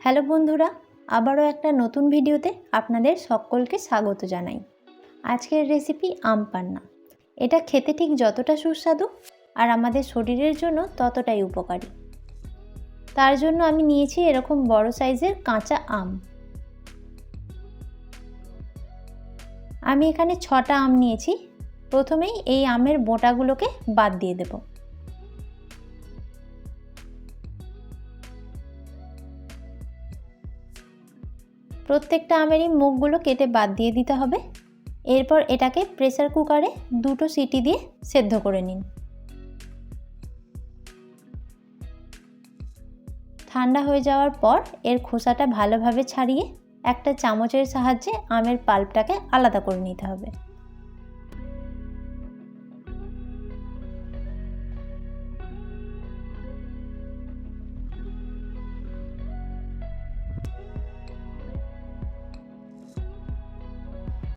Hello বন্ধুরা, আবারও একটা নতুন ভিডিওতে আপনাদের সকলকে স্বাগত জানাই। আজকের রেসিপি আম পান্না। এটা খেতে ঠিক যতটা সুস্বাদু আর আমাদের শরীরের জন্য ততটাই উপকারী। তার জন্য আমি নিয়েছি এরকম বড় সাইজের কাঁচা আম। আমি এখানে ছটা আম নিয়েছি। প্রথমেই এই আমের বোঁটাগুলোকে বাদ দিয়ে দেবো। প্রত্যেকটা আমেরই মুখগুলো কেটে বাদ দিয়ে দিতে হবে। এরপর এটাকে প্রেসার কুকারে দুটো সিটি দিয়ে সেদ্ধ করে নিন। ঠান্ডা হয়ে যাওয়ার পর এর খোসাটা ভালোভাবে ছাড়িয়ে একটা চামচের সাহায্যে আমের পাল্পটাকে আলাদা করে নিতে হবে।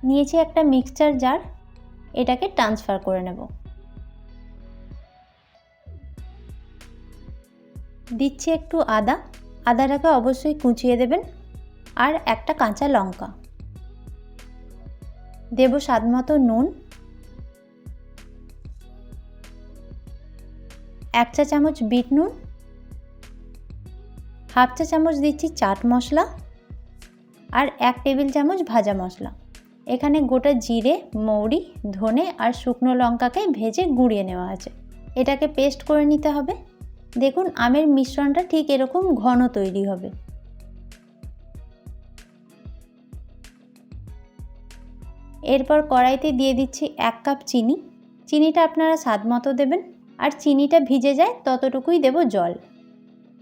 নিয়েছি একটা মিক্সচার জার এটাকে ট্রান্সফার করে নেব। দিচ্ছি একটু আদা, আদাটাকে অবশ্যই কুচিয়ে দেবেন, আর একটা কাঁচা লঙ্কা। দেব স্বাদ মতো নুন। এক চা চামচ বিট নুন। হাফ চা চামচ দিচ্ছি চাট মশলা। আর এক টেবিল চামচ ভাজা মশলা। এখানে গোটা জিরে, মৌরি, ধনে আর শুকনো লঙ্কাকে ভেজে গুঁড়িয়ে নেওয়া আছে। এটাকে পেস্ট করে নিতে হবে। দেখুন, আমের মিশ্রণটা ঠিক এরকম ঘন তৈরি হবে। এরপর কড়াইতে দিয়ে দিচ্ছি এক কাপ চিনি। চিনিটা আপনারা স্বাদ মতো দেবেন আর চিনিটা ভিজে যায় ততটুকুই দেব জল।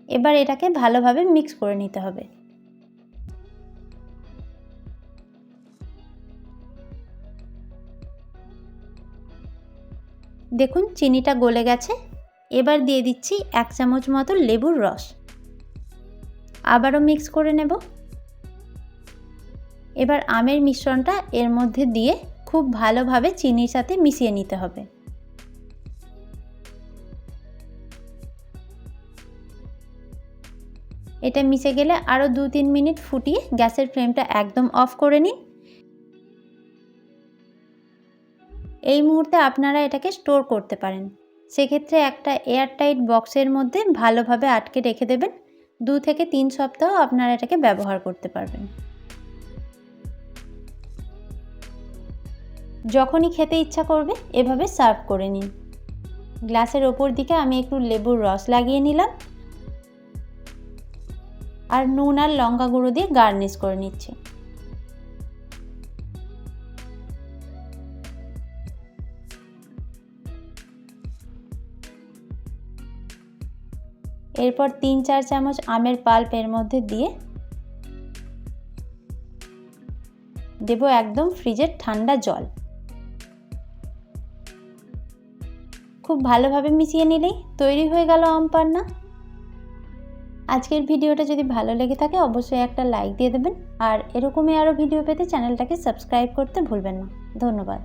এবার এটাকে ভালোভাবে মিক্স করে নিতে হবে। দেখুন চিনিটা গলে গেছে। এবার দিয়ে দিচ্ছি এক চামচ মতো লেবুর রস। আবারও মিক্স করে নেব। এবার আমের মিশ্রণটা এর মধ্যে দিয়ে খুব ভালোভাবে চিনির সাথে মিশিয়ে নিতে হবে। এটা মিশে গেলে আরও দু তিন মিনিট ফুটিয়ে গ্যাসের ফ্লেমটা একদম অফ করে নিন। এই মুহূর্তে আপনারা এটাকে স্টোর করতে পারেন। সেক্ষেত্রে একটা এয়ারটাইট বক্সের মধ্যে ভালোভাবে আটকে রেখে দেবেন। দু থেকে তিন সপ্তাহ আপনারা এটাকে ব্যবহার করতে পারবেন। যখনই খেতে ইচ্ছা করবে এভাবে সার্ভ করে নিন। গ্লাসের ওপর দিকে আমি একটু লেবুর রস লাগিয়ে নিলাম। আর নুন আর লঙ্কা গুঁড়ো দিয়ে গার্নিশ করে নিচ্ছি। এরপর তিন চার চামচ আমের পাল্প এর মধ্যে দিয়ে দেব একদম ফ্রিজের ঠান্ডা জল। খুব ভালোভাবে মিশিয়ে নিলেই তৈরি হয়ে গেল আম পান্না। আজকের ভিডিওটা যদি ভালো লেগে থাকে, অবশ্যই একটা লাইক দিয়ে দেবেন। আর এরকমই আরও ভিডিও পেতে চ্যানেলটাকে সাবস্ক্রাইব করতে ভুলবেন না। ধন্যবাদ।